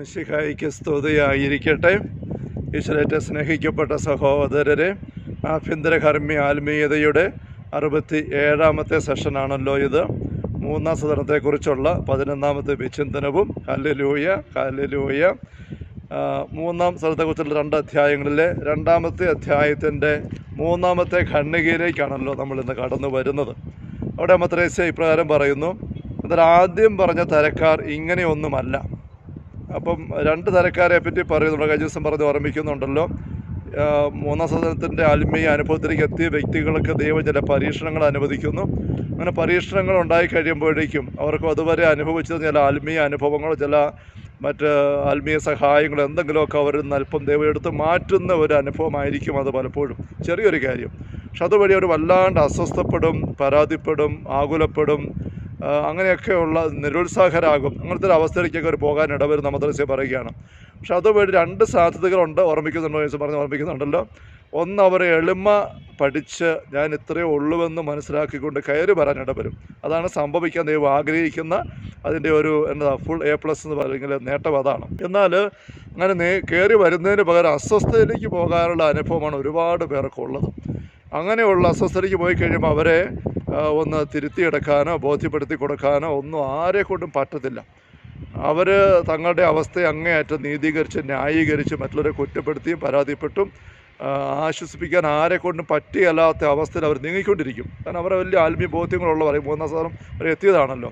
മിശിഹായിക്ക് സ്തുതിയായിരിക്കട്ടെ. ഈശ്വരേറ്റ സ്നേഹിക്കപ്പെട്ട സഹോദരരെ ആഭ്യന്തര കർമ്മി ആത്മീയതയുടെ അറുപത്തി ഏഴാമത്തെ സെഷനാണല്ലോ ഇത്. മൂന്നാം സദനത്തെക്കുറിച്ചുള്ള പതിനൊന്നാമത്തെ വിചിന്തനവും. Hallelujah hallelujah. മൂന്നാം സ്ഥലത്തെക്കുറിച്ചുള്ള രണ്ട് അധ്യായങ്ങളിലെ രണ്ടാമത്തെ അധ്യായത്തിന്റെ മൂന്നാമത്തെ ഖണ്ഡികയിലേക്കാണല്ലോ നമ്മൾ ഇന്ന് കടന്നു വരുന്നത്. അവിടെ മത്രേസ്യ ഇപ്രകാരം പറയുന്നു എന്നാൽ ആദ്യം പറഞ്ഞ തരക്കാർ ഇങ്ങനെയൊന്നുമല്ല. അപ്പം രണ്ട് തരക്കാരെ പറ്റി നമ്മുടെ കഴിഞ്ഞ ദിവസം പറഞ്ഞ് ഓർമ്മിക്കുന്നുണ്ടല്ലോ. മൂന്നാം സദനത്തിന്റെ ആത്മീയ അനുഭവത്തിലേക്ക് എത്തിയ വ്യക്തികൾക്ക് ദൈവം ചില പരീക്ഷണങ്ങൾ അനുവദിക്കുന്നു. അങ്ങനെ പരീക്ഷണങ്ങൾ ഉണ്ടായി കഴിയുമ്പോഴേക്കും അവർക്ക് അതുവരെ അനുഭവിച്ചത് ചില ആത്മീയ അനുഭവങ്ങളോ ചില മറ്റ് ആത്മീയ സഹായങ്ങൾ എന്തെങ്കിലുമൊക്കെ അവർ അല്പം ദൈവം എടുത്ത് മാറ്റുന്ന ഒരു അനുഭവമായിരിക്കും അത് പലപ്പോഴും. ചെറിയൊരു കാര്യം. പക്ഷെ അതുവഴി അവർ വല്ലാണ്ട് അസ്വസ്ഥപ്പെടും പരാതിപ്പെടും ആകുലപ്പെടും. അങ്ങനെയൊക്കെയുള്ള നിരുത്സാഹരാകും. അങ്ങനത്തെ ഒരു അവസ്ഥയിലേക്കൊക്കെ അവർ പോകാൻ ഇടവരുന്ന മദ്രസയെ പറയുകയാണ്. പക്ഷെ അതുവഴി രണ്ട് സാധ്യതകളുണ്ട് ഓർമ്മിക്കുന്നുണ്ടോ എന്ന് പറഞ്ഞ് ഓർമ്മിക്കുന്നുണ്ടല്ലോ. ഒന്ന് അവരെ എളിമ പഠിച്ച് ഞാൻ ഇത്രയേ ഉള്ളുവെന്ന് മനസ്സിലാക്കിക്കൊണ്ട് കയറി വരാൻ ഇടവരും. അതാണ് സംഭവിക്കാൻ ദൈവം ആഗ്രഹിക്കുന്ന അതിന്റെ ഒരു എന്താ ഫുൾ എ പ്ലസ് എന്ന് പറയുന്നത് നേട്ടം അതാണ്. എന്നാൽ അങ്ങനെ കയറി വരുന്നതിന് പകരം അസ്വസ്ഥയിലേക്ക് പോകാനുള്ള അനുഭവമാണ് ഒരുപാട് പേർക്കുള്ളത്. അങ്ങനെയുള്ള അസ്വസ്ഥതയ്ക്ക് പോയി കഴിയുമ്പോൾ അവരെ ഒന്ന് തിരുത്തിയെടുക്കാനോ ബോധ്യപ്പെടുത്തി കൊടുക്കാനോ ഒന്നും ആരെക്കൊണ്ടും പറ്റത്തില്ല. അവർ തങ്ങളുടെ അവസ്ഥയെ അങ്ങേയറ്റം നീതീകരിച്ച് ന്യായീകരിച്ച് മറ്റുള്ളവരെ കുറ്റപ്പെടുത്തിയും പരാതിപ്പെട്ടും ആശ്വസിപ്പിക്കാൻ ആരെക്കൊണ്ടും പറ്റിയല്ലാത്ത അവസ്ഥയിൽ അവർ നീങ്ങിക്കൊണ്ടിരിക്കും. കാരണം അവരെ വലിയ ആത്മീയ ബോധ്യങ്ങളുള്ളവർ മൂന്നാം സ്ഥാനം അവർ എത്തിയതാണല്ലോ.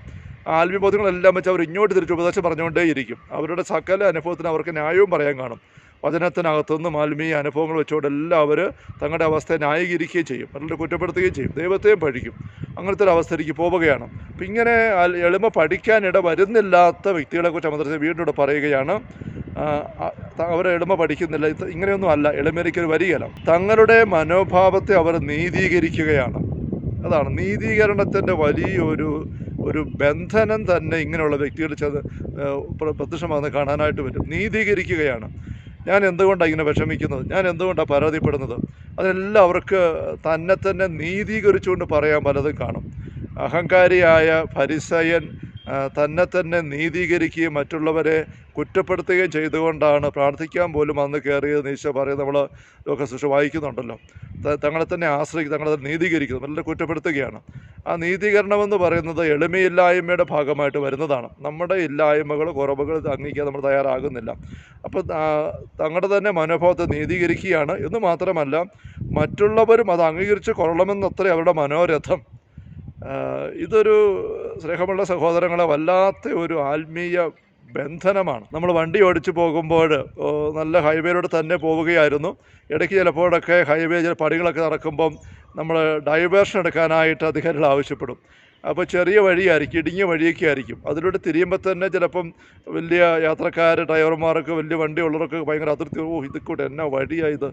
ആത്മീയ ബോധ്യങ്ങളെല്ലാം വെച്ച് അവർ ഇങ്ങോട്ട് തിരിച്ച് ഉപദേശം പറഞ്ഞുകൊണ്ടേയിരിക്കും. അവരുടെ സകല അനുഭവത്തിന് അവർക്ക് ന്യായവും പറയാൻ കാണും. വചനത്തിനകത്തുനിന്നും ആത്മീയ അനുഭവങ്ങൾ വെച്ചുകൊണ്ട് എല്ലാവരും തങ്ങളുടെ അവസ്ഥയെ ന്യായീകരിക്കുകയും ചെയ്യും മറ്റുള്ളവരെ കുറ്റപ്പെടുത്തുകയും ചെയ്യും ദൈവത്തെയും പഴിക്കും. അങ്ങനത്തെ ഒരു അവസ്ഥയിലേക്ക് പോവുകയാണ്. അപ്പം ഇങ്ങനെ എളിമ പഠിക്കാനിട വരുന്നില്ലാത്ത വ്യക്തികളെക്കുറിച്ച് മദ്രസ വീണ്ടും ഇവിടെ പറയുകയാണ് അവർ എളിമ പഠിക്കുന്നില്ല ഇങ്ങനെയൊന്നും അല്ല എളിമയിലേക്ക് വരികയല്ല തങ്ങളുടെ മനോഭാവത്തെ അവർ നീതീകരിക്കുകയാണ്. അതാണ് നീതീകരണത്തിന്റെ വലിയൊരു ഒരു ബന്ധനം തന്നെ ഇങ്ങനെയുള്ള വ്യക്തികൾ ചെന്ന് പ്രത്യക്ഷമാകുന്ന കാണാനായിട്ട് വരും നീതീകരിക്കുകയാണ്. ഞാൻ എന്തുകൊണ്ടാണ് ഇങ്ങനെ വിഷമിക്കുന്നത്? ഞാൻ എന്തുകൊണ്ടാണ് പരാതിപ്പെടുന്നത്? അതെല്ലാം അവർക്ക് തന്നെ തന്നെ നീതീകരിച്ചുകൊണ്ട് പറയാൻ പലതും കാണും. അഹങ്കാരിയായ ഫരിസയൻ തന്നെ തന്നെ നീതീകരിക്കുകയും മറ്റുള്ളവരെ കുറ്റപ്പെടുത്തുകയും ചെയ്തുകൊണ്ടാണ് പ്രാർത്ഥിക്കാൻ പോലും അന്ന് കയറിയത് ഈശോ പറയുന്നത് നമ്മൾ ഒക്കെ ശിക്ഷ വായിക്കുന്നുണ്ടല്ലോ. തങ്ങളെ തന്നെ ആശ്രയിക്കും തങ്ങളെ തന്നെ നീതീകരിക്കുന്നു വളരെ കുറ്റപ്പെടുത്തുകയാണ്. ആ നീതീകരണമെന്ന് പറയുന്നത് എളിമയില്ലായ്മയുടെ ഭാഗമായിട്ട് വരുന്നതാണ്. നമ്മുടെ ഇല്ലായ്മകൾ കുറവുകൾ അംഗീകരിക്കാൻ നമ്മൾ തയ്യാറാകുന്നില്ല. അപ്പോൾ തങ്ങളുടെ തന്നെ മനോഭാവത്തെ നീതീകരിക്കുകയാണ്. എന്ന് മാത്രമല്ല മറ്റുള്ളവരും അത് അംഗീകരിച്ച് കൊള്ളണമെന്നത്ര അവരുടെ മനോരഥം. ഇതൊരു സ്നേഹമുള്ള സഹോദരങ്ങളെ വല്ലാത്ത ഒരു ആത്മീയ ബന്ധനമാണ്. നമ്മൾ വണ്ടി ഓടിച്ചു പോകുമ്പോൾ നല്ല ഹൈവേയിലൂടെ തന്നെ പോവുകയായിരുന്നു. ഇടയ്ക്ക് ചിലപ്പോഴൊക്കെ ഹൈവേ ചില പടികളൊക്കെ നടക്കുമ്പം നമ്മൾ ഡൈവേർഷൻ എടുക്കാനായിട്ട് അധികാരികൾ ആവശ്യപ്പെടും. അപ്പോൾ ചെറിയ വഴിയായിരിക്കും ഇടുങ്ങിയ വഴിയൊക്കെ ആയിരിക്കും. അതിലൂടെ തിരിയുമ്പോൾ തന്നെ ചിലപ്പം വലിയ യാത്രക്കാർ ഡ്രൈവർമാരൊക്കെ വലിയ വണ്ടി ഉള്ളവരൊക്കെ ഭയങ്കര അതിർത്തി ഓ ഇതിക്കൂടെ കൂടെ എന്നാ വഴിയായത്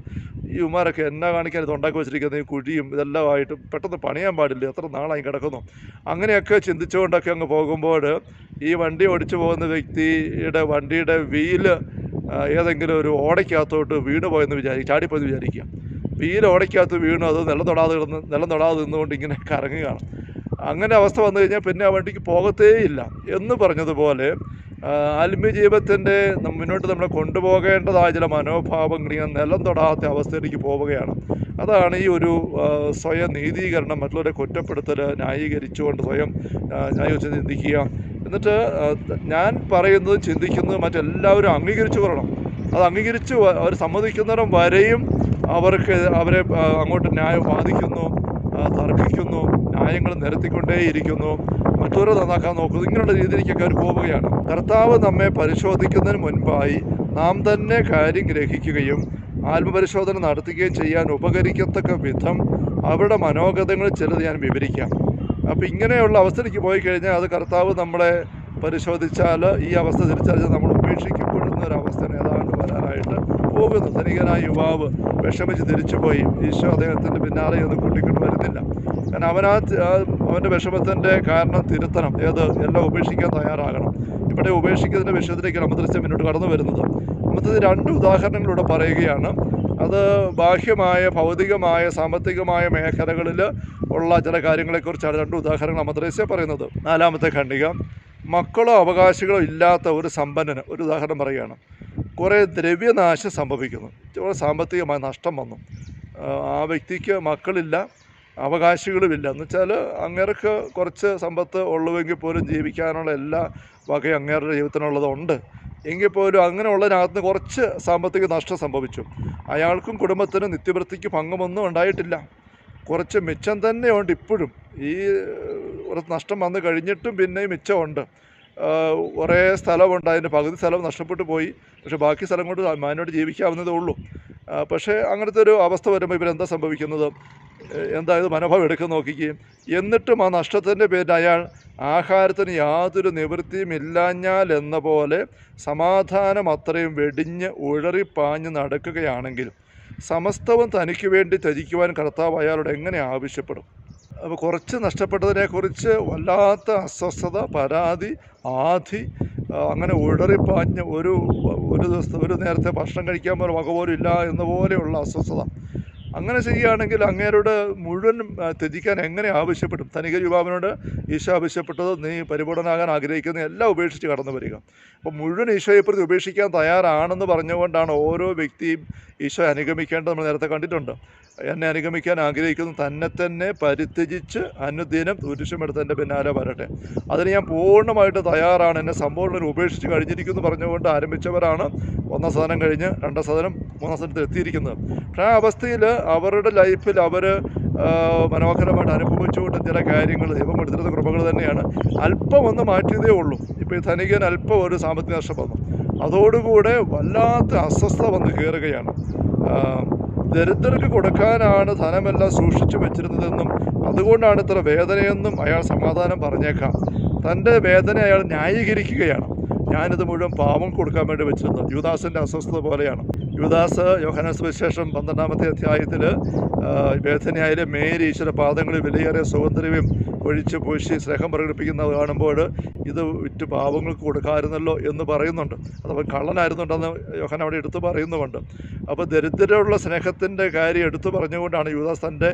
ഈ ഉമാരൊക്കെ എന്നാ കാണിക്കാൻ ഇത് ഉണ്ടാക്കി വെച്ചിരിക്കുന്നത്? ഈ കുഴിയും ഇതെല്ലാം ആയിട്ട് പെട്ടെന്ന് പണിയാൻ പാടില്ല. എത്ര നാളായി കിടക്കുന്നു. അങ്ങനെയൊക്കെ ചിന്തിച്ചുകൊണ്ടൊക്കെ അങ്ങ് പോകുമ്പോൾ ഈ വണ്ടി ഓടിച്ചു പോകുന്ന വ്യക്തിയുടെ വണ്ടിയുടെ വീൽ ഏതെങ്കിലും ഒരു ഓടയ്ക്കകത്തോട്ട് വീണ് പോയെന്ന് വിചാരിക്കും ചാടിപ്പോയെന്ന് വിചാരിക്കുക. വീൽ ഓടയ്ക്കകത്ത് വീണു അത് നിലം തൊടാതെ കിടന്ന് നിലം തൊടാതെ നിന്നുകൊണ്ട് ഇങ്ങനെ കറങ്ങുകയാണ്. അങ്ങനെ അവസ്ഥ വന്നു കഴിഞ്ഞാൽ പിന്നെ ആ വണ്ടിക്ക് പോകത്തേയില്ല എന്ന് പറഞ്ഞതുപോലെ ആത്മീയ ജീവിതത്തിന്റെ മുന്നോട്ട് നമ്മളെ കൊണ്ടുപോകേണ്ടതായ ചില മനോഭാവങ്ങൾ ഇങ്ങനെ നിലം തൊടാത്ത അവസ്ഥയിലേക്ക് പോവുകയാണ്. അതാണ് ഈ ഒരു സ്വയം നീതീകരണം മറ്റുള്ളവരെ കുറ്റപ്പെടുത്തൽ ന്യായീകരിച്ചുകൊണ്ട് സ്വയം ന്യായീകരിച്ച് ചിന്തിക്കുക. എന്നിട്ട് ഞാൻ പറയുന്നത് ചിന്തിക്കുന്നത് മറ്റെല്ലാവരും അംഗീകരിച്ചു കൊള്ളണം. അത് അംഗീകരിച്ച് അവർ സമ്മതിക്കുന്നിടം വരെയും അവർക്ക് അവരെ അങ്ങോട്ട് ന്യായം വാദിക്കുന്നു. ആ, തർക്കിക്കുന്നു ന്യായങ്ങൾ നിരത്തിക്കൊണ്ടേയിരിക്കുന്നു. മറ്റൊരു നന്നാക്കാൻ നോക്കുന്നു. ഇങ്ങനെയുള്ള രീതിയിലേക്കൊക്കെ അവർ പോവുകയാണ്. കർത്താവ് നമ്മെ പരിശോധിക്കുന്നതിന് മുൻപായി നാം തന്നെ കാര്യം ഗ്രഹിക്കുകയും ആത്മപരിശോധന നടത്തുകയും ചെയ്യാൻ ഉപകരിക്കത്തക്ക വിധം അവരുടെ മനോഗതങ്ങൾ ചിലത് ഞാൻ വിവരിക്കാം. അപ്പോൾ ഇങ്ങനെയുള്ള അവസ്ഥയിലേക്ക് പോയി കഴിഞ്ഞാൽ അത് കർത്താവ് നമ്മളെ പരിശോധിച്ചാൽ ഈ അവസ്ഥ തിരിച്ചറിഞ്ഞാൽ നമ്മൾ ഉപേക്ഷിക്കപ്പെടുന്ന ഒരു അവസ്ഥ ഏതാണ്ട് വരാനായിട്ട് പോകുന്നു ധനികനായ യുവാവ് വിഷമിച്ച് തിരിച്ചുപോയി ഈശോ അദ്ദേഹത്തിന്റെ പിന്നാലെ ഒന്നും കൂട്ടിക്കൊണ്ട് വരുന്നില്ല കാരണം അവനാ അവന്റെ വിഷമത്തിന്റെ കാരണം തിരുത്തണം. ഏത്? എല്ലാം ഉപേക്ഷിക്കാൻ തയ്യാറാകണം. ഇവിടെ ഉപേക്ഷിക്കുന്നതിന്റെ വിഷയത്തിലേക്ക് അമൃതസ്യം മുന്നോട്ട് കടന്നു വരുന്നത്. അമൃതത്തിൽ രണ്ട് ഉദാഹരണങ്ങളിലൂടെ പറയുകയാണ്. അത് ബാഹ്യമായ ഭൗതികമായ സാമ്പത്തികമായ മേഖലകളിൽ ഉള്ള ചില കാര്യങ്ങളെക്കുറിച്ചാണ് രണ്ട് ഉദാഹരണങ്ങൾ അമദ്രസ്യ പറയുന്നത്. നാലാമത്തെ ഖണ്ഡിക മക്കളോ അവകാശികളോ ഇല്ലാത്ത ഒരു സമ്പന്നന് ഒരു ഉദാഹരണം പറയുകയാണ്. കുറേ ദ്രവ്യനാശം സംഭവിക്കുന്നു. കുറേ സാമ്പത്തികമായ നഷ്ടം വന്നു. ആ, വ്യക്തിക്ക് മക്കളില്ല അവകാശികളുമില്ല. എന്ന് വെച്ചാൽ അങ്ങേർക്ക് കുറച്ച് സമ്പത്ത് ഉള്ളുവെങ്കിൽ പോലും ജീവിക്കാനുള്ള എല്ലാ വകയും അങ്ങേരുടെ ജീവിതത്തിനുള്ളതുണ്ട് എങ്കിൽ പോലും അങ്ങനെയുള്ളതിനകത്ത് കുറച്ച് സാമ്പത്തിക നഷ്ടം സംഭവിച്ചു. അയാൾക്കും കുടുംബത്തിനും നിത്യവൃത്തിക്ക് പങ്കുമൊന്നും ഉണ്ടായിട്ടില്ല. കുറച്ച് മിച്ചം തന്നെയുണ്ട് ഇപ്പോഴും. ഈ കുറച്ച് നഷ്ടം വന്നു കഴിഞ്ഞിട്ടും പിന്നെയും മിച്ചമുണ്ട്. കുറേ സ്ഥലമുണ്ട്. അതിന്റെ പകുതി സ്ഥലം നഷ്ടപ്പെട്ടു പോയി. പക്ഷേ ബാക്കി സ്ഥലം കൊണ്ട് മാനോട് ജീവിക്കാവുന്നതേ ഉള്ളൂ. പക്ഷേ അങ്ങനത്തെ ഒരു അവസ്ഥ വരുമ്പോൾ ഇവരെന്താ സംഭവിക്കുന്നത്? എന്തായത് മനോഭാവം എടുക്കുന്ന നോക്കിക്കുകയും എന്നിട്ടും ആ നഷ്ടത്തിന്റെ പേരിൽ അയാൾ ആഹാരത്തിന് യാതൊരു നിവൃത്തിയും ഇല്ലാഞ്ഞാൽ എന്ന പോലെ സമാധാനം അത്രയും വെടിഞ്ഞ് ഉഴറിപ്പാഞ്ഞ് നടക്കുകയാണെങ്കിൽ സമസ്തവും തനിക്ക് വേണ്ടി ത്യജിക്കുവാൻ കർത്താവ് അയാളോട് എങ്ങനെ ആവശ്യപ്പെടും? അപ്പോൾ കുറച്ച് നഷ്ടപ്പെട്ടതിനെക്കുറിച്ച് വല്ലാത്ത അസ്വസ്ഥത പരാതി ആധി അങ്ങനെ ഉഴറിപ്പാഞ്ഞ് ഒരു ഒരു ദിവസത്തെ ഒരു നേരത്തെ ഭക്ഷണം കഴിക്കാൻ പോലും വക പോലും ഇല്ല എന്ന പോലെയുള്ള അസ്വസ്ഥത. അങ്ങനെ ചെയ്യുകയാണെങ്കിൽ അങ്ങേരോട് മുഴുവൻ ത്യജിക്കാൻ എങ്ങനെ ആവശ്യപ്പെടും? തനിക യുവാവിനോട് ഈശോ ആവശ്യപ്പെട്ടത് നീ പരിപൂർണനാകാൻ ആഗ്രഹിക്കുന്ന എല്ലാം ഉപേക്ഷിച്ച് കടന്നു വരിക. അപ്പോൾ മുഴുവൻ ഈശോയെ പ്രതി ഉപേക്ഷിക്കാൻ തയ്യാറാണെന്ന് പറഞ്ഞുകൊണ്ടാണ് ഓരോ വ്യക്തിയും ഈശോ അനുഗമിക്കേണ്ടത് നമ്മൾ നേരത്തെ കണ്ടിട്ടുണ്ട്. എന്നെ അനുഗമിക്കാൻ ആഗ്രഹിക്കുന്നു. തന്നെ തന്നെ പരിത്യജിച്ച് അനുദിനം കുരിശുമെടുത്ത് എന്റെ പിന്നാലെ വരട്ടെ. അതിന് ഞാൻ പൂർണമായിട്ട് തയ്യാറാണ്. എന്നെ സമ്പൂർണ ഉപേക്ഷിച്ച് കഴിഞ്ഞിരിക്കുന്നു പറഞ്ഞുകൊണ്ട് ആരംഭിച്ചവരാണ്. ഒന്നാം സാധനം കഴിഞ്ഞ് രണ്ടാം സാധനം മൂന്നാം സ്ഥാനത്ത് എത്തിയിരിക്കുന്നത്. പക്ഷേ ആ അവസ്ഥയിൽ അവരുടെ ലൈഫിൽ അവർ മനോഹരമായിട്ട് അനുഭവിച്ചുകൊണ്ട് ചില കാര്യങ്ങൾ ദൈവം എടുത്തിരുന്ന കൃപകൾ തന്നെയാണ്. അല്പം ഒന്ന് മാറ്റിയതേ ഉള്ളൂ. ഇപ്പോൾ ഈ ധനികൻ അല്പം ഒരു സാമ്പത്തിക നഷ്ടം വന്നു. അതോടുകൂടെ വല്ലാത്ത അസ്വസ്ഥത വന്ന് കയറുകയാണ് ദരിദ്രർക്ക് കൊടുക്കാനാണ് ധനമെല്ലാം സൂക്ഷിച്ചു വെച്ചിരുന്നതെന്നും അതുകൊണ്ടാണ് ഇത്ര വേദനയെന്നും അയാൾ സമാധാനം പറഞ്ഞേക്കാം. തന്റെ വേദന അയാൾ ന്യായീകരിക്കുകയാണ്. ഞാനിത് മുഴുവൻ പാവം കൊടുക്കാൻ വേണ്ടി വെച്ചിരുന്നു. യുദാസിന്റെ അസ്വസ്ഥത പോലെയാണ്. യുദാസ് യോഹനാസ് വിശേഷം പന്ത്രണ്ടാമത്തെ അധ്യായത്തിൽ വേദനയായാലും മേരി ഈശ്വര പാദങ്ങളിൽ വിലയേറിയ സൗന്ദര്യവും ഒഴിച്ച് പൂശി സ്നേഹം പ്രകടിപ്പിക്കുന്നത് കാണുമ്പോൾ ഇത് വിറ്റ് പാവങ്ങൾക്ക് കൊടുക്കാമായിരുന്നല്ലോ എന്ന് പറയുന്നുണ്ട്. അഥവാ കള്ളനായിരുന്നുണ്ടെന്ന് യോഹൻ അവിടെ എടുത്തു പറയുന്നുമുണ്ട്. അപ്പോൾ ദരിദ്രരുള്ള സ്നേഹത്തിന്റെ കാര്യം എടുത്തു പറഞ്ഞുകൊണ്ടാണ് യുവദാസ് തന്റെ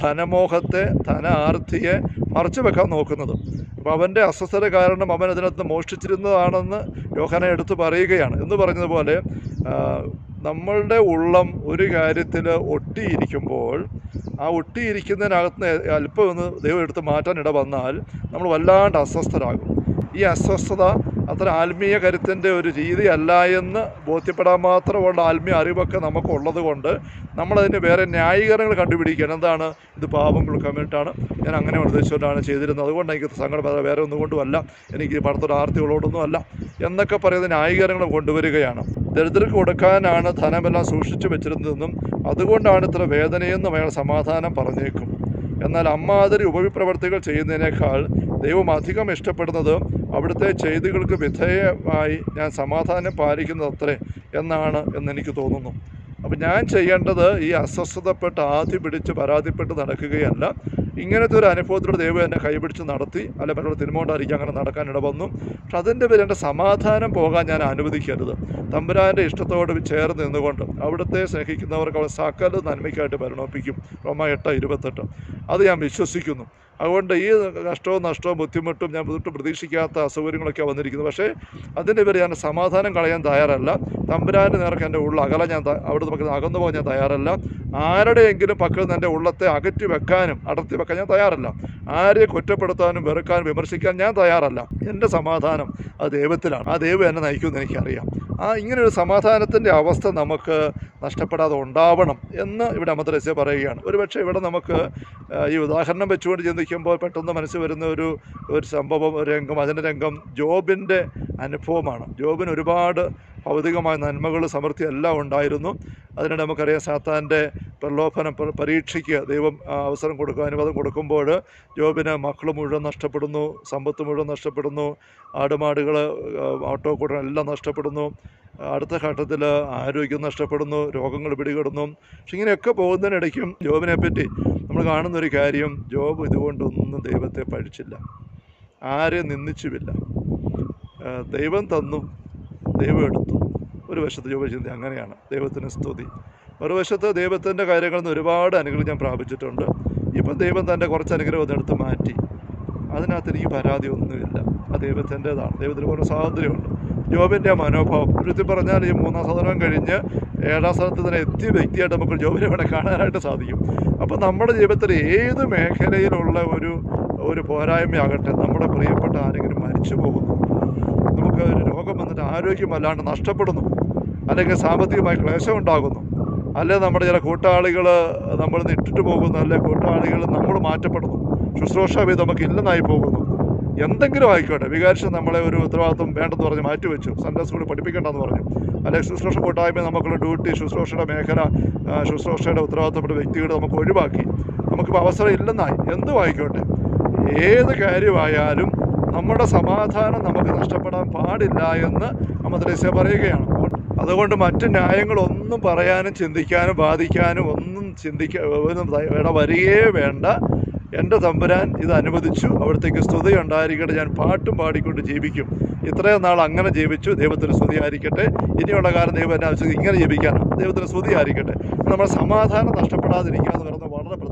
ധനമോഹത്തെ ധന ആർത്തിയെ മറച്ചു വെക്കാൻ നോക്കുന്നത്. അപ്പോൾ അവന്റെ അസ്വസ്ഥത കാരണം അവൻ അതിനകത്ത് മോഷ്ടിച്ചിരുന്നതാണെന്ന് യോഹനെ എടുത്തു പറയുകയാണ്. എന്ന് പറഞ്ഞതുപോലെ നമ്മളുടെ ഉള്ളം ഒരു കാര്യത്തിൽ ഒട്ടിയിരിക്കുമ്പോൾ ആ ഒട്ടിയിരിക്കുന്നതിനകത്ത് അല്പമൊന്ന് ദൈവം എടുത്ത് മാറ്റാൻ ഇട വന്നാൽ നമ്മൾ വല്ലാണ്ട് അസ്വസ്ഥരാകും. ഈ അസ്വസ്ഥത അത്ര ആത്മീയ കരുത്തിന്റെ ഒരു രീതി രീതിയല്ല എന്ന് ബോധ്യപ്പെടാൻ മാത്രമുള്ള ആത്മീയ അറിവൊക്കെ നമുക്കുള്ളത് കൊണ്ട് നമ്മളതിന് വേറെ ന്യായീകരണങ്ങൾ കണ്ടുപിടിക്കുകയാണ് എന്താണ്? ഇത് പാപം കൊടുക്കാൻ വേണ്ടിയിട്ടാണ് ഞാൻ അങ്ങനെ ഉദ്ദേശിച്ചുകൊണ്ടാണ് ചെയ്തിരുന്നത്. അതുകൊണ്ട് എനിക്ക് സങ്കടം വേറെ ഒന്നും കൊണ്ടുമല്ല. എനിക്ക് പടത്തൊരു ആർത്തികളോടൊന്നും അല്ല എന്നൊക്കെ പറയുന്ന ന്യായീകരണങ്ങൾ കൊണ്ടുവരികയാണ്. ദരിദ്രർക്ക് കൊടുക്കാനാണ് ധനമെല്ലാം സൂക്ഷിച്ചു വെച്ചിരുന്നതെന്നും അതുകൊണ്ടാണ് ഇത്ര വേദനയെന്നും അയാൾ സമാധാനം പറഞ്ഞേക്കും. എന്നാൽ അമ്മാതിരി ഉപവിപ്രവർത്തികൾ ചെയ്യുന്നതിനേക്കാൾ ദൈവം അധികം ഇഷ്ടപ്പെടുന്നത് അവിടുത്തെ ചെയ്തികൾക്ക് വിധേയമായി ഞാൻ സമാധാനം പാലിക്കുന്നത് അത്രേ എന്നാണ് എന്നെനിക്ക് തോന്നുന്നു. അപ്പം ഞാൻ ചെയ്യേണ്ടത് ഈ അസ്വസ്ഥതപ്പെട്ട് ആദ്യ പിടിച്ച് പരാതിപ്പെട്ട് നടക്കുകയല്ല. ഇങ്ങനത്തെ ഒരു അനുഭവത്തിലൂടെ ദൈവം എന്നെ കൈപിടിച്ച് നടത്തി അല്ല മറ്റുള്ള തിരുമോണ്ടായിരിക്കും അങ്ങനെ നടക്കാൻ ഇടവന്നു. പക്ഷെ അതിന്റെ പേര് എന്റെ സമാധാനം പോകാൻ ഞാൻ അനുവദിക്കരുത്. തമ്പുരാന്റെ ഇഷ്ടത്തോട് ചേർന്ന് നിന്നുകൊണ്ട് അവിടുത്തെ സ്നേഹിക്കുന്നവർക്ക് അവൻ സകല നന്മയ്ക്കായിട്ട് പരിണമിപ്പിക്കും. റോമ എട്ട് ഇരുപത്തെട്ട്. അത് ഞാൻ വിശ്വസിക്കുന്നു. അതുകൊണ്ട് ഈ കഷ്ടവും നഷ്ടവും ബുദ്ധിമുട്ടും ഞാൻ ഒട്ടും പ്രതീക്ഷിക്കാത്ത അസൗകര്യങ്ങളൊക്കെ വന്നിരിക്കുന്നത് പക്ഷേ അതിന്റെ പേര് ഞാൻ സമാധാനം കളയാൻ തയ്യാറല്ല. തമ്പുരാന്റെ നേർക്ക് എന്റെ ഉള്ളിൽ അകല ഞാൻ അവിടെ നമുക്ക് അകന്നു പോകാൻ ഞാൻ തയ്യാറല്ല. ആരുടെയെങ്കിലും പക്കൽ നിന്ന് എന്റെ ഉള്ളത്തെ അകറ്റി വെക്കാനും അടർത്തി വെക്കാൻ ഞാൻ തയ്യാറല്ല. ആരെ കുറ്റപ്പെടുത്താനും വെറുക്കാനും വിമർശിക്കാൻ ഞാൻ തയ്യാറല്ല. എന്റെ സമാധാനം അത് ദൈവത്തിലാണ്. ആ ദൈവം എന്നെ നയിക്കുമെന്ന് എനിക്കറിയാം. ആ ഇങ്ങനൊരു സമാധാനത്തിന്റെ അവസ്ഥ നമുക്ക് നഷ്ടപ്പെടാതെ ഉണ്ടാവണം എന്ന് ഇവിടെ അമദ്രസ്യ പറയുകയാണ്. ഒരുപക്ഷെ ഇവിടെ നമുക്ക് ഈ ഉദാഹരണം വെച്ചുകൊണ്ട് ചിന്തിക്കുമ്പോൾ പെട്ടെന്ന് മനസ്സിൽ വരുന്ന ഒരു ഒരു സംഭവം രംഗം. അതിന്റെ രംഗം ജോബിന്റെ അനുഭവമാണ്. ജോബിന് ഒരുപാട് ഭൗതികമായ നന്മകൾ സമൃദ്ധി എല്ലാം ഉണ്ടായിരുന്നു. അതിനിടെ നമുക്കറിയാം സാത്താന്റെ പ്രലോഭനം പരീക്ഷിക്കുക ദൈവം അവസരം കൊടുക്കുക അനുവാദം കൊടുക്കുമ്പോൾ ജോബിന് മക്കൾ മുഴുവൻ നഷ്ടപ്പെടുന്നു സമ്പത്ത് മുഴുവൻ നഷ്ടപ്പെടുന്നു ആടുമാടുകൾ ഓട്ടോ കൂട്ടം എല്ലാം നഷ്ടപ്പെടുന്നു അടുത്ത ഘട്ടത്തിൽ ആരോഗ്യം നഷ്ടപ്പെടുന്നു രോഗങ്ങൾ പിടികിടുന്നു. പക്ഷെ ഇങ്ങനെയൊക്കെ പോകുന്നതിനിടയ്ക്കും ജോബിനെ പറ്റി നമ്മൾ കാണുന്നൊരു കാര്യം ജോബ് ഇതുകൊണ്ടൊന്നും ദൈവത്തെ പഴിച്ചില്ല ആരെയും നിന്ദിച്ചുമില്ല. ദൈവം തന്നു ദൈവം എടുത്തു. ഒരു വശത്ത് ജോബ് ചിന്തി അങ്ങനെയാണ്. ദൈവത്തിന് സ്തുതി. മറുവശത്ത് ദൈവത്തിന്റെ കാര്യങ്ങളിൽ നിന്ന് ഒരുപാട് അനുഗ്രഹം ഞാൻ പ്രാപിച്ചിട്ടുണ്ട്. ഇപ്പം ദൈവം തന്റെ കുറച്ച് അനുഗ്രഹം അതെടുത്ത് മാറ്റി. അതിനകത്ത് എനിക്ക് പരാതി ഒന്നുമില്ല. ആ ദൈവത്തിന്റെതാണ്. ദൈവത്തിന് പോലെ സ്വാതന്ത്ര്യമുണ്ട്. ജോബിന്റെ മനോഭാവം. ചുരുത്തി പറഞ്ഞാൽ ഈ മൂന്നാം സദനം കഴിഞ്ഞ് ഏഴാം സ്ഥലത്ത് തന്നെ എത്തിയ വ്യക്തിയായിട്ട് നമുക്ക് ജോബിനെ ഇവിടെ കാണാനായിട്ട് സാധിക്കും. അപ്പോൾ നമ്മുടെ ജീവിതത്തിൽ ഏത് മേഖലയിലുള്ള ഒരു ഒരു പോരായ്മയാകട്ടെ നമ്മുടെ പ്രിയപ്പെട്ട ആരെങ്കിലും മരിച്ചു പോകുന്നു. നമുക്ക് ഒരു രോഗം വന്നിട്ട് ആരോഗ്യം വല്ലാണ്ട് നഷ്ടപ്പെടുന്നു. അല്ലെങ്കിൽ സാമ്പത്തികമായി ക്ലേശം ഉണ്ടാകുന്നു. അല്ലെ നമ്മുടെ ചില കൂട്ടാളികൾ നമ്മൾ നിട്ടിട്ട് പോകുന്നു. അല്ലെ കൂട്ടാളികൾ നമ്മൾ മാറ്റപ്പെടുന്നു. ശുശ്രൂഷ വിധം നമുക്ക് ഇല്ലെന്നായി പോകുന്നു. എന്തെങ്കിലും ആയിക്കോട്ടെ. വികാരിച്ച് നമ്മളെ ഒരു ഉത്തരവാദിത്വം വേണ്ടെന്ന് പറഞ്ഞ് മാറ്റിവെച്ചു സൺഡേ സ്കൂളിൽ പഠിപ്പിക്കേണ്ടെന്ന് പറഞ്ഞു. അല്ലെങ്കിൽ ശുശ്രൂഷ കൂട്ടായ്മ നമുക്കുള്ള ഡ്യൂട്ടി ശുശ്രൂഷയുടെ മേഖല ശുശ്രൂഷയുടെ ഉത്തരവാദിത്തപ്പെട്ട വ്യക്തികൾ നമുക്ക് ഒഴിവാക്കി. നമുക്കിപ്പോൾ അവസരം ഇല്ലെന്നായി. എന്തും ആയിക്കോട്ടെ. ഏത് കാര്യമായാലും നമ്മുടെ സമാധാനം നമുക്ക് നഷ്ടപ്പെടാൻ പാടില്ല എന്ന് അമ്മദ്രേസ്യ പറയുകയാണ്. അതുകൊണ്ട് മറ്റ് ന്യായങ്ങളൊന്നും പറയാനും ചിന്തിക്കാനും ബാധിക്കാനും ഒന്നും ചിന്തിക്ക വരികയേ വേണ്ട. എന്റെ തമ്പുരാൻ ഇത് അനുവദിച്ചു. അവിടത്തേക്ക് സ്തുതി ഉണ്ടായിരിക്കട്ടെ. ഞാൻ പാട്ടും പാടിക്കൊണ്ട് ജീവിക്കും. ഇത്രയും നാൾ അങ്ങനെ ജീവിച്ചു. ദൈവത്തിന് സ്തുതി ആയിരിക്കട്ടെ. ഇനിയുള്ള കാലം ദൈവം എന്നെ ഇങ്ങനെ ജീവിക്കാനാണ്. ദൈവത്തിന് സ്തുതി ആയിരിക്കട്ടെ. നമ്മുടെ സമാധാനം നഷ്ടപ്പെടാതിരിക്കുക എന്ന്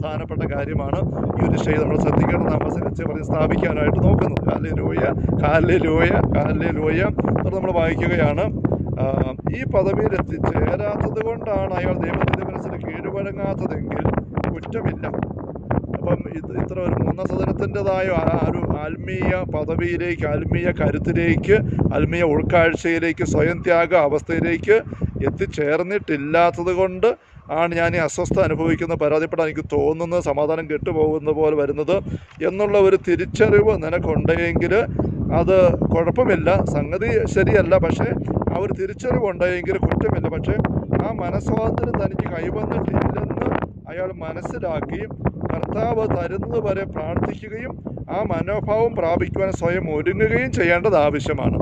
പ്രധാനപ്പെട്ട കാര്യമാണ് ഈ ഒരു വിഷയം നമ്മൾ ശ്രദ്ധിക്കേണ്ട നമ്മൾ പറഞ്ഞ് സ്ഥാപിക്കാനായിട്ട് നോക്കുന്നത്. കാലിലെ ലോയ കാലിലെ ലോയ കാലിലെ ലോയ അത് നമ്മൾ വായിക്കുകയാണ്. ഈ പദവിയിൽ എത്തിച്ചേരാത്തത് കൊണ്ടാണ് അയാൾ ദൈവത്തിന്റെ മനസ്സിന് കീഴ്വഴങ്ങാത്തതെങ്കിൽ കുറ്റമില്ല. അപ്പം ഇത് ഇത്ര ഒരു മൂന്നാം സദനത്തിന്റെതായ ഒരു ആത്മീയ പദവിയിലേക്ക് ആത്മീയ കരുത്തിലേക്ക് ആത്മീയ ഉൾക്കാഴ്ചയിലേക്ക് സ്വയം ത്യാഗ അവസ്ഥയിലേക്ക് എത്തിച്ചേർന്നിട്ടില്ലാത്തത് കൊണ്ട് ആണ് ഞാൻ അസ്വസ്ഥ അനുഭവിക്കുന്ന പരാതിപ്പെടാൻ എനിക്ക് തോന്നുന്നത് സമാധാനം കെട്ടുപോകുന്ന പോലെ വരുന്നത് എന്നുള്ള ഒരു തിരിച്ചറിവ് നിനക്കുണ്ടെങ്കിൽ അത് കുഴപ്പമില്ല. സംഗതി ശരിയല്ല പക്ഷേ ആ ഒരു തിരിച്ചറിവ് ഉണ്ടെങ്കിൽ കുറ്റമില്ല. പക്ഷേ ആ മനസ്വാതന്ത്ര്യം തനിക്ക് കൈവന്നിട്ടില്ലെന്ന് അയാൾ മനസ്സിലാക്കി കർത്താവ് തരുന്നത് വരെ പ്രാർത്ഥിക്കുകയും ആ മനോഭാവം പ്രാപിക്കുവാൻ സ്വയം ഒരുങ്ങുകയും ചെയ്യേണ്ടത് ആവശ്യമാണ്.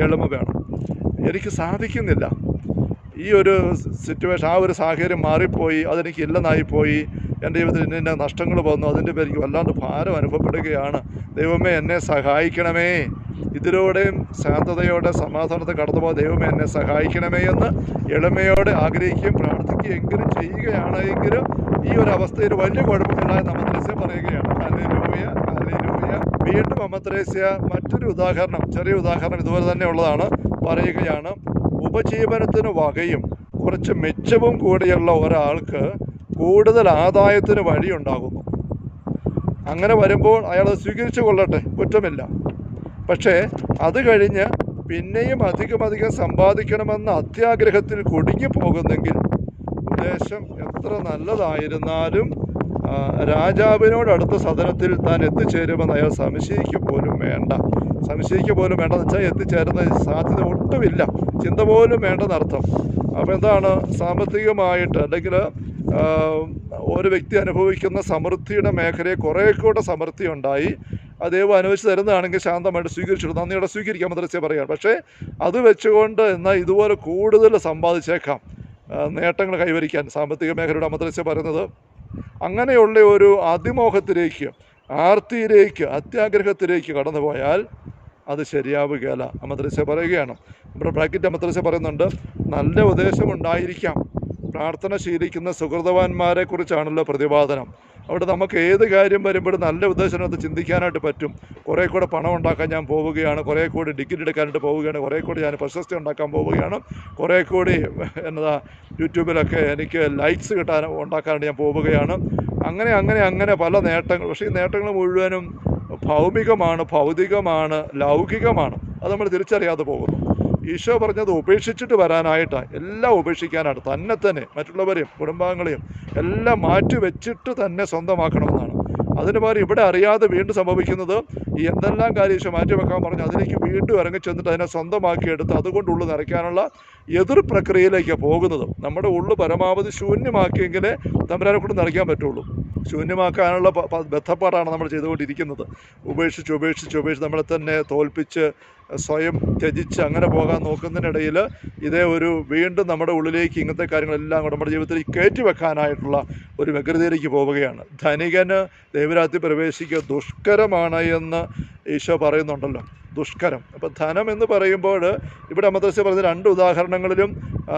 എളുമ വേണം. എനിക്ക് സാധിക്കുന്നില്ല. ഈ ഒരു സിറ്റുവേഷൻ ആ ഒരു സാഹചര്യം മാറിപ്പോയി അതെനിക്ക് ഇല്ലെന്നായിപ്പോയി എന്റെ ജീവിതത്തിൽ ഇന്ന നഷ്ടങ്ങൾ വന്നു. അതിന്റെ പേര് എനിക്ക് വല്ലാണ്ട് ഭാരം അനുഭവപ്പെടുകയാണ്. ദൈവമേ എന്നെ സഹായിക്കണമേ. ഇതിലൂടെയും ശാന്തതയോടെ സമാധാനത്തെ കടന്നു പോകാൻ ദൈവമേ എന്നെ സഹായിക്കണമേ എന്ന് എളിമയോടെ ആഗ്രഹിക്കുകയും പ്രാർത്ഥിക്കുകയും എങ്കിലും ഈ ഒരു അവസ്ഥയിൽ വലിയ കുഴപ്പമില്ലാതെ നമ്മത്രേസ്യ പറയുകയാണ്. Hallelujah hallelujah. വീണ്ടും അമ്മത്രേസ്യ മറ്റൊരു ഉദാഹരണം ചെറിയ ഉദാഹരണം ഇതുപോലെ തന്നെ ഉള്ളതാണ് പറയുകയാണ്. ഉപജീവനത്തിന് വകയും കുറച്ച് മെച്ചവും കൂടിയുള്ള ഒരാൾക്ക് കൂടുതൽ ആദായത്തിന് വഴിയുണ്ടാകുന്നു. അങ്ങനെ വരുമ്പോൾ അയാൾ സ്വീകരിച്ചു കൊള്ളട്ടെ കുറ്റമില്ല. പക്ഷേ അത് കഴിഞ്ഞ് പിന്നെയും അധികം അധികം സമ്പാദിക്കണമെന്ന അത്യാഗ്രഹത്തിൽ കുടുങ്ങി പോകുന്നെങ്കിൽ ഉദ്ദേശം എത്ര നല്ലതായിരുന്നാലും രാജാവിനോടടുത്ത സദനത്തിൽ താൻ എത്തിച്ചേരുമെന്ന് അയാൾ സംശയിക്കുക പോലും വേണ്ട. സംശയിക്കുക പോലും വേണ്ടെന്ന് വെച്ചാൽ എത്തിച്ചേരുന്ന സാധ്യത ഒട്ടുമില്ല. ചിന്ത പോലും വേണ്ടെന്നർത്ഥം അപ്പോൾ എന്താണ്? സാമ്പത്തികമായിട്ട് അല്ലെങ്കിൽ ഒരു വ്യക്തി അനുഭവിക്കുന്ന സമൃദ്ധിയുടെ മേഖലയെ കുറേ കൂടെ സമൃദ്ധി ഉണ്ടായി അത് ദൈവം അനുവദിച്ച് തരുന്നതാണെങ്കിൽ ശാന്തമായിട്ട് സ്വീകരിച്ചിട്ട് നന്ദിയോടെ സ്വീകരിക്കാൻ മദ്രസ്യ പറയുകയാണ് പക്ഷേ അത് വെച്ചുകൊണ്ട് എന്നാൽ ഇതുപോലെ കൂടുതൽ സമ്പാദിച്ചേക്കാം. നേട്ടങ്ങൾ കൈവരിക്കാൻ സാമ്പത്തിക മേഖലയുടെ മദ്രസ്യ പറയുന്നത് അങ്ങനെയുള്ള ഒരു അതിമോഹത്തിലേക്ക് ആർത്തിയിലേക്ക് അത്യാഗ്രഹത്തിലേക്ക് കടന്നു പോയാൽ അത് ശരിയാവുകയല്ല. അമദ്രസ പറയുകയാണ്. നമ്മുടെ ബ്രാക്കറ്റ് അമദ്രസ പറയുന്നുണ്ട് നല്ല ഉദ്ദേശമുണ്ടായിരിക്കാം പ്രാർത്ഥന ശീലിക്കുന്ന സുഹൃതവാന്മാരെ കുറിച്ചാണല്ലോ പ്രതിപാദനം. അവിടെ നമുക്ക് ഏത് കാര്യം വരുമ്പോഴും നല്ല ഉദ്ദേശത്തിനകത്ത് ചിന്തിക്കാനായിട്ട് പറ്റും. കുറേ കൂടെ പണം ഉണ്ടാക്കാൻ ഞാൻ പോവുകയാണ് കുറേ കൂടി ഡിഗ്രി എടുക്കാനായിട്ട് പോവുകയാണ് കുറേ കൂടി ഞാൻ പ്രശസ്തി ഉണ്ടാക്കാൻ പോവുകയാണ് കുറേ കൂടി എന്നതാ യൂട്യൂബിലൊക്കെ എനിക്ക് ലൈക്സ് കിട്ടാൻ ഉണ്ടാക്കാനായിട്ട് ഞാൻ പോവുകയാണ്. അങ്ങനെ അങ്ങനെ അങ്ങനെ പല നേട്ടങ്ങൾ. പക്ഷേ ഈ നേട്ടങ്ങൾ മുഴുവനും ഭൗമികമാണ് ഭൗതികമാണ് ലൗകികമാണ്. അത് നമ്മൾ തിരിച്ചറിയാതെ പോകുന്നു. ഈശോ പറഞ്ഞത് ഉപേക്ഷിച്ചിട്ട് വരാനായിട്ടാണ് എല്ലാം ഉപേക്ഷിക്കാനാണ്. തന്നെ തന്നെ മറ്റുള്ളവരെയും കുടുംബാംഗങ്ങളെയും എല്ലാം മാറ്റി വെച്ചിട്ട് തന്നെ സ്വന്തമാക്കണമെന്നാണ്. അതിന് പകരം ഇവിടെ അറിയാതെ വീണ്ടും സംഭവിക്കുന്നത് ഈ എന്തെല്ലാം കാര്യം മാറ്റിവെക്കാൻ പറഞ്ഞ് അതിലേക്ക് വീണ്ടും ഇറങ്ങി ചെന്നിട്ട് അതിനെ സ്വന്തമാക്കിയെടുത്ത് അതുകൊണ്ട് ഉള്ളു നിറയ്ക്കാനുള്ള എതിർ പ്രക്രിയയിലേക്കാണ് പോകുന്നത്. നമ്മുടെ ഉള്ളു പരമാവധി ശൂന്യമാക്കിയെങ്കിലേ തമ്പരാനെ കൊണ്ട് നിറയ്ക്കാൻ പറ്റുള്ളൂ. ശൂന്യമാക്കാനുള്ള ബന്ധപ്പാടാണ് നമ്മൾ ചെയ്തുകൊണ്ടിരിക്കുന്നത്. ഉപേക്ഷിച്ച് ഉപേക്ഷിച്ച് ഉപേക്ഷിച്ച് നമ്മളെ തന്നെ തോൽപ്പിച്ച് സ്വയം ത്യജിച്ച് അങ്ങനെ പോകാൻ നോക്കുന്നതിനിടയിൽ ഇതേ ഒരു വീണ്ടും നമ്മുടെ ഉള്ളിലേക്ക് ഇങ്ങനത്തെ കാര്യങ്ങളെല്ലാം കൂടെ നമ്മുടെ ജീവിതത്തിൽ കയറ്റി വെക്കാനായിട്ടുള്ള ഒരു വ്യഗ്രതയിലേക്ക് പോവുകയാണ്. ധനികന് ദൈവരാത്രി പ്രവേശിക്കുക ദുഷ്കരമാണ് എന്ന് ഈശോ പറയുന്നുണ്ടല്ലോ. ദുഷ്കരം. അപ്പം ധനം എന്ന് പറയുമ്പോൾ ഇവിടെ മദ്രസ പറഞ്ഞ രണ്ട് ഉദാഹരണങ്ങളിലും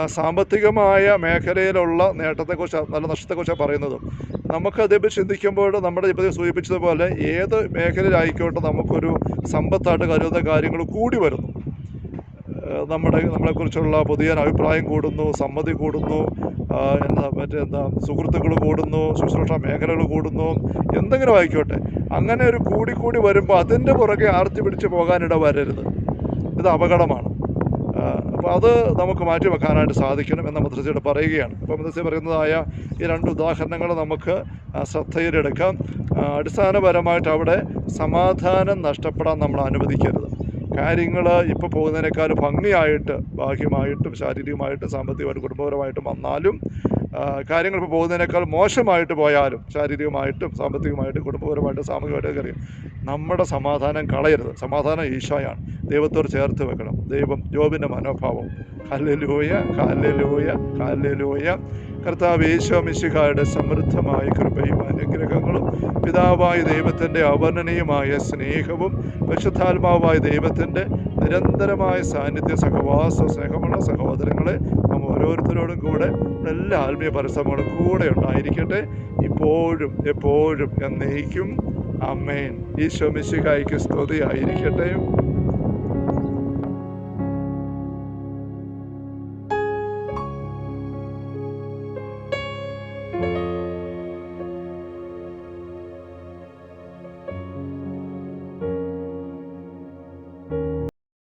സാമ്പത്തികമായ മേഖലയിലുള്ള നേട്ടത്തെക്കുറിച്ച് നല്ല നഷ്ടത്തെക്കുറിച്ചാണ് പറയുന്നത്. നമുക്ക് അതേപ്പറ്റി ചിന്തിക്കുമ്പോൾ നമ്മുടെ ഇപ്പോൾ സൂചിപ്പിച്ചതുപോലെ ഏത് മേഖലയിലായിക്കോട്ടെ നമുക്കൊരു സമ്പത്തായിട്ട് കരുതുന്ന കാര്യങ്ങൾ കൂടി വരുന്നു. നമ്മുടെ നമ്മളെക്കുറിച്ചുള്ള പുതിയ അഭിപ്രായം കൂടുന്നു സമ്മതി കൂടുന്നു എന്താ മറ്റേ എന്താ സുഹൃത്തുക്കൾ കൂടുന്നു ശുശ്രൂഷ മേഖലകൾ കൂടുന്നു എന്തെങ്കിലും ആയിക്കോട്ടെ. അങ്ങനെ ഒരു കൂടി കൂടി വരുമ്പോൾ അതിന്റെ പുറകെ ആർത്തി പിടിച്ച് പോകാനിട വരരുത്. ഇത് അപകടമാണ്. അപ്പോൾ അത് നമുക്ക് മാറ്റി വെക്കാനായിട്ട് സാധിക്കണം എന്ന മദ്രസയോട് പറയുകയാണ്. അപ്പോൾ മദ്രസ പറയുന്നതായ ഈ രണ്ട് ഉദാഹരണങ്ങൾ നമുക്ക് ശ്രദ്ധയിലെടുക്കാം. അടിസ്ഥാനപരമായിട്ട് അവിടെ സമാധാനം നഷ്ടപ്പെടാൻ നമ്മൾ അനുവദിക്കരുത്. കാര്യങ്ങൾ ഇപ്പോൾ പോകുന്നതിനേക്കാൾ ഭംഗിയായിട്ട് ബാഹ്യമായിട്ടും ശാരീരികമായിട്ടും സാമ്പത്തികമായിട്ടും കുടുംബപരമായിട്ടും വന്നാലും കാര്യങ്ങൾ ഇപ്പോൾ പോകുന്നതിനേക്കാൾ മോശമായിട്ട് പോയാലും ശാരീരികമായിട്ടും സാമ്പത്തികമായിട്ടും കുടുംബപരമായിട്ടും സാമൂഹികമായിട്ടും അറിയാം. നമ്മുടെ സമാധാനം കളയരുത്. സമാധാനം ഈശോയാണ്. ദൈവത്തോട് ചേർത്ത് വെക്കണം. ദൈവം ജോബിന്റെ മനോഭാവം ഹല്ലേലൂയ ഹല്ലേലൂയ ഹല്ലേലൂയ. കർത്താവ് യേശോ മിശിഹായുടെ സമൃദ്ധമായ കൃപയും അനുഗ്രഹങ്ങളും പിതാവായ ദൈവത്തിന്റെ അവർണനീയമായ സ്നേഹവും പരിശുദ്ധാത്മാവായ ദൈവത്തിന്റെ നിരന്തരമായ സാന്നിധ്യ സഹവാസ സ്നേഹമുള്ള സഹോദരങ്ങളെ നാം ഓരോരുത്തരോടും കൂടെ എല്ലാ ആത്മീയ പരിശ്രമങ്ങളും കൂടെ ഉണ്ടായിരിക്കട്ടെ. ഇപ്പോഴും എപ്പോഴും എന്നേക്കും അമ്മേൻ ഈശോ മിശിഹായിക്ക് സ്തുതിയായിരിക്കട്ടെ.